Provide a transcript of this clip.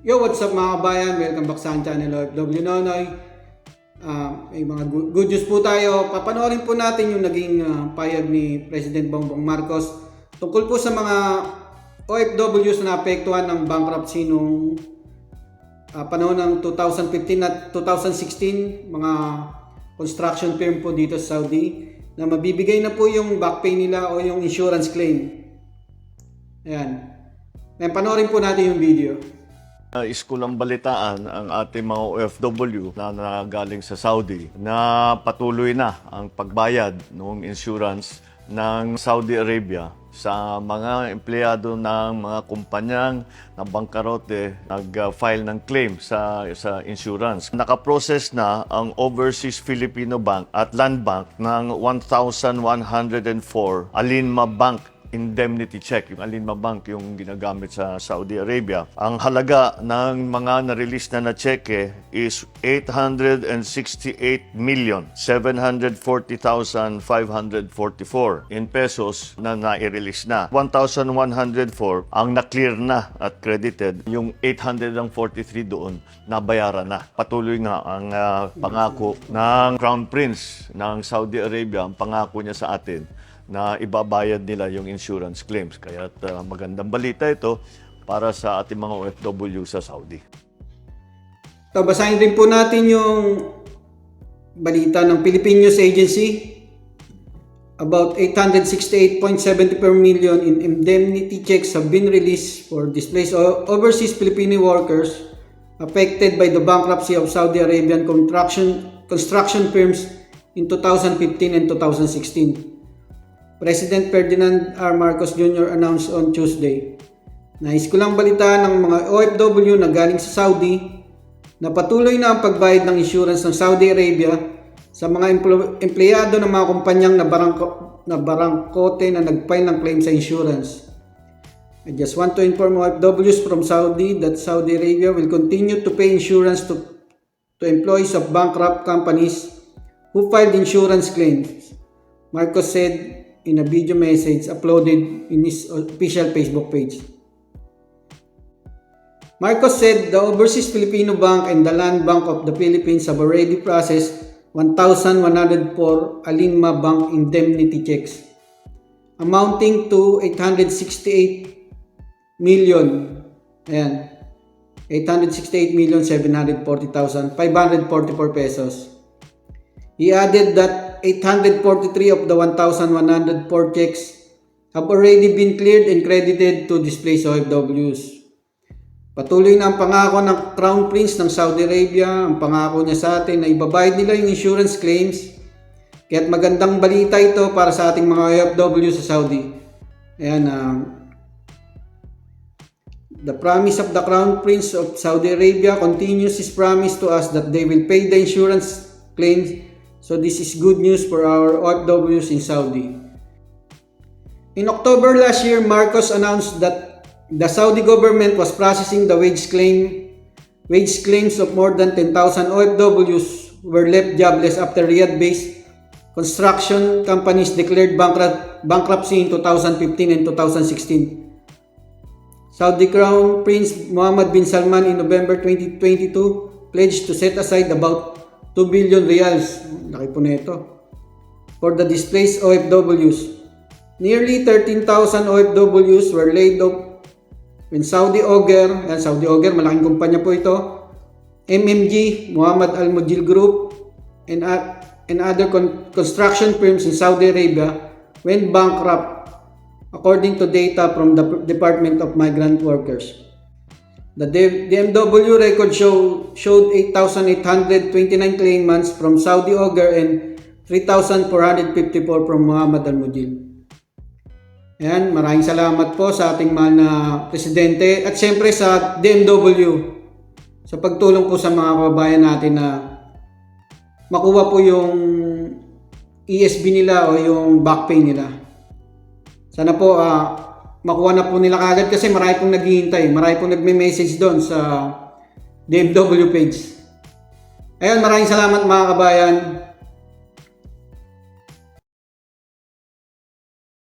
Yo, what's up mga kabayan? Welcome back sa channel OFW Nonoy. Ah, may mga good, news po tayo. Papanoorin po natin yung naging ah, payag ni President Bongbong Marcos tungkol po sa mga OFWs na naapektuhan ng bankruptcy nung ah, panahon ng 2015 at 2016, mga construction firm po dito sa Saudi na mabibigay na po yung back pay nila o yung insurance claim. Ayan. Ngayon, panoorin po natin yung video. Nais ko lang balitaan ang ating mga OFW na nagaling sa Saudi na patuloy na ang pagbayad ng insurance ng Saudi Arabia sa mga empleyado ng mga kumpanyang na bangkarote nag-file ng claim sa sa insurance. Nakaprocess na ang Overseas Filipino Bank at Land Bank ng 1,104 Alinma Bank indemnity check, yung Alinma Bank yung ginagamit sa Saudi Arabia. Ang halaga ng mga na-release na na cheque is 868 million 740,544 in pesos na na-release na. 1,104 ang na-clear na at credited. Yung 843 doon nabayaran na. Patuloy nga ang ah, pangako ng Crown Prince ng Saudi Arabia, ang pangako niya sa atin na ibabayad nila yung insurance claims. Kaya uh, magandang balita ito para sa ating mga OFW sa Saudi. So, basahin din po natin yung balita ng Philippine News Agency about 868.74 million in indemnity checks have been released for displaced overseas Filipino workers affected by the bankruptcy of Saudi Arabian construction construction firms in 2015 and 2016. President Ferdinand R. Marcos Jr. announced on Tuesday Nais ko lang balita ng mga OFW na galing sa Saudi na patuloy na ang pagbayad ng insurance ng Saudi Arabia sa mga empleyado ng mga kumpanyang na, barangko- na barangkote na nag-file ng claim sa insurance. I just want to inform OFWs from Saudi that Saudi Arabia will continue to pay insurance to, to employees of bankrupt companies who filed insurance claims. Marcos said in a video message uploaded in his official Facebook page. Marcos said the Overseas Filipino Bank and the Land Bank of the Philippines have already processed 1,104 Alinma Bank indemnity checks amounting to 868 million. Ayan. 868 million 740,544 pesos. He added that 843 of the 1,104 checks have already been cleared and credited to displaced OFWs. Patuloy na ang pangako ng Crown Prince ng Saudi Arabia, ang pangako niya sa atin na ibabayad nila yung insurance claims. Kaya't magandang balita ito para sa ating mga OFW sa Saudi. Ayan, ah, the promise of the Crown Prince of Saudi Arabia continues his promise to us that they will pay the insurance claims. So this is good news for our OFWs in Saudi. In October last year, Marcos announced that the Saudi government was processing the wage claim wage claims of more than 10,000 OFWs were left jobless after Riyadh-based construction companies declared bankrupt, bankruptcy in 2015 and 2016. Saudi Crown Prince Mohammed bin Salman in November 2022 pledged to set aside about 2 billion reals, laki po nito, for the displaced OFWs. Nearly 13,000 OFWs were laid off when Saudi Oger, yan Saudi Oger, malaking kumpanya po ito, MMG, Muhammad Al Mujil Group, and, uh, and other con- construction firms in Saudi Arabia went bankrupt according to data from the Department of Migrant Workers. The DMW record show, showed 8,829 claimants from Saudi Oger and 3,454 from Muhammad Al Mujil. Ayan, maraming salamat po sa ating mahal na presidente at siyempre sa DMW sa pagtulong po sa mga kababayan natin na makuha po yung ESB nila o yung back pay nila. Sana po ah, makuha na po nila kagad kasi marami pong naghihintay, marami pong nagme-message doon sa DMW page. Ayan, maraming salamat mga kabayan.